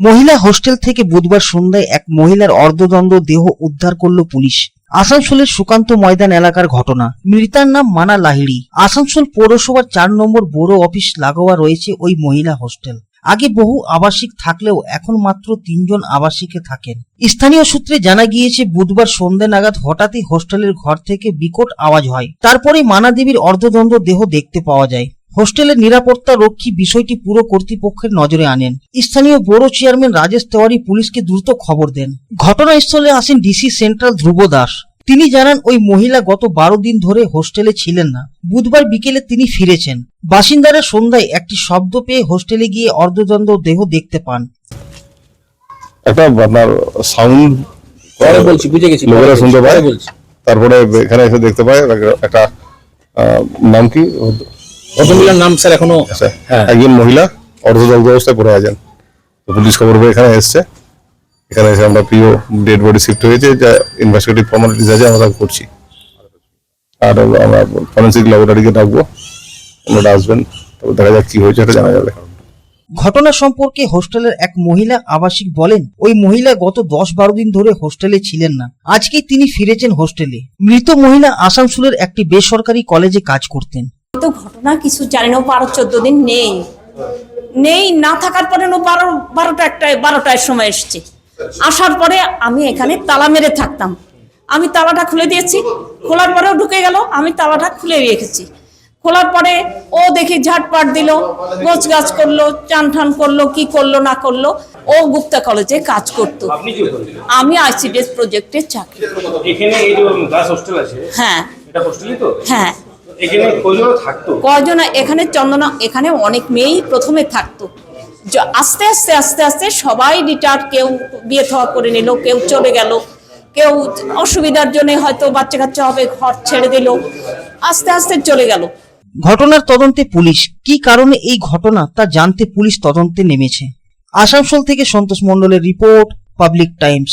মহিলা হোস্টেল থেকে বুধবার সন্ধ্যায় এক মহিলার অর্ধদণ্ড দেহ উদ্ধার করল পুলিশ। আসানসোলের সুকান্ত ময়দান এলাকার ঘটনা। মৃতার নাম মানা লাহিড়ি। আসানসোল পৌরসভার চার নম্বর বড় অফিস লাগোয়া রয়েছে ওই মহিলা হোস্টেল। আগে বহু আবাসিক থাকলেও এখন মাত্র তিনজন আবাসিকে থাকেন। স্থানীয় সূত্রে জানা গিয়েছে, বুধবার সন্ধ্যে নাগাদ হঠাৎই হোস্টেলের ঘর থেকে বিকট আওয়াজ হয়। তারপরে মানা দেবীর অর্ধদণ্ড দেহ দেখতে পাওয়া যায়। হোস্টেলের নিরাপত্তা রক্ষী বিষয়টি পুরো কর্তৃপক্ষের নজরে আনেন। স্থানীয় বড় চেয়ারম্যান রাজেশ তেওয়ারি পুলিশকে দ্রুত খবর দেন। ঘটনাস্থলে আসেন ডিসি সেন্ট্রাল ধ্রুব দাস। তিনি জানান ওই মহিলা গত বারো দিন ধরে হোস্টেলে ছিলেন না। বুধবার বিকেলে তিনি ফিরেছেন। বাসিন্দারা সন্ধ্যায় একটি শব্দ পেয়ে হোস্টেলে গিয়ে অর্ধদণ্ড দেহ দেখতে পান। একটা আপনার সাউন্ড পরে বলছি বুঝে গেছি লোকেরা শুনতে পায়। বলছি। তারপরে এখানে এসে দেখতে পায় একটা- নাম কি? ভদ্রমহিলার নাম স্যার এখনও হ্যাঁ। একজন মহিলা অর্ধদগ্ধ অবস্থায় পড়ে আছেন। তো পুলিশ খবর পেয়ে এখানে এসছে। এখানে এসে আমরা প্রিয় ডেড বডি শিফট হয়েছে যা ইনভেস্টিগেটিভ ফর্মালিটিস আছে আমরা করছি। আর আমরা ফরেন্সিক ল্যাবরেটরিকে ডাকবো ওনারা আসবেন তবে দেখা যাক কি হয়েছে এটা জানা যাবে। ঘটনা সম্পর্কে হোস্টেলের এক মহিলা আবাসিক বলেন ওই মহিলা গত দশ বারো দিন ধরে হোস্টেলে ছিলেন না। আজকেই তিনি ফিরেছেন হোস্টেলে। মৃত মহিলা আসানসোলের একটি বেসরকারি কলেজে কাজ করতেন। তো ঘটনা কিছু জানি না ও বারো চোদ্দ দিন নেই। নেই না থাকার পরে ও বারো বারোটা একটায় বারোটার সময় এসছে। আসার পরে আমি এখানে তালা মেরে থাকতাম। আমি তালাটা খুলে দিয়েছি খোলার পরেও ঢুকে গেল আমি তালাটা খুলে রেখেছি। খোলার পরে ও দেখি ঝাটপাট দিল গোছ গাছ করল চান ঠান করল কি করল না করল ও গুপ্তা কলেজে কাজ করতো। আমি আইসিডিএস প্রজেক্টে চাকরি হ্যাঁ। হ্যাঁ। এখানে কয়জন? এখানে চন্দনা এখানে অনেক মেয়েই প্রথমে থাকতো। আস্তে আস্তে আস্তে আস্তে সবাই রিটায়ার কেউ বিয়ে থাওয়া করে নিল কেউ চলে গেল। কেউ অসুবিধার জন্য হয়তো বাচ্চা কাচ্চা হবে ঘর ছেড়ে দিল। আস্তে আস্তে চলে গেল। ঘটনার তদন্তে পুলিশ কি কারণে এই ঘটনা তা জানতে পুলিশ তদন্তে নেমেছে? আসানসোল থেকে সন্তোষ মণ্ডলের রিপোর্ট পাবলিক টাইমস।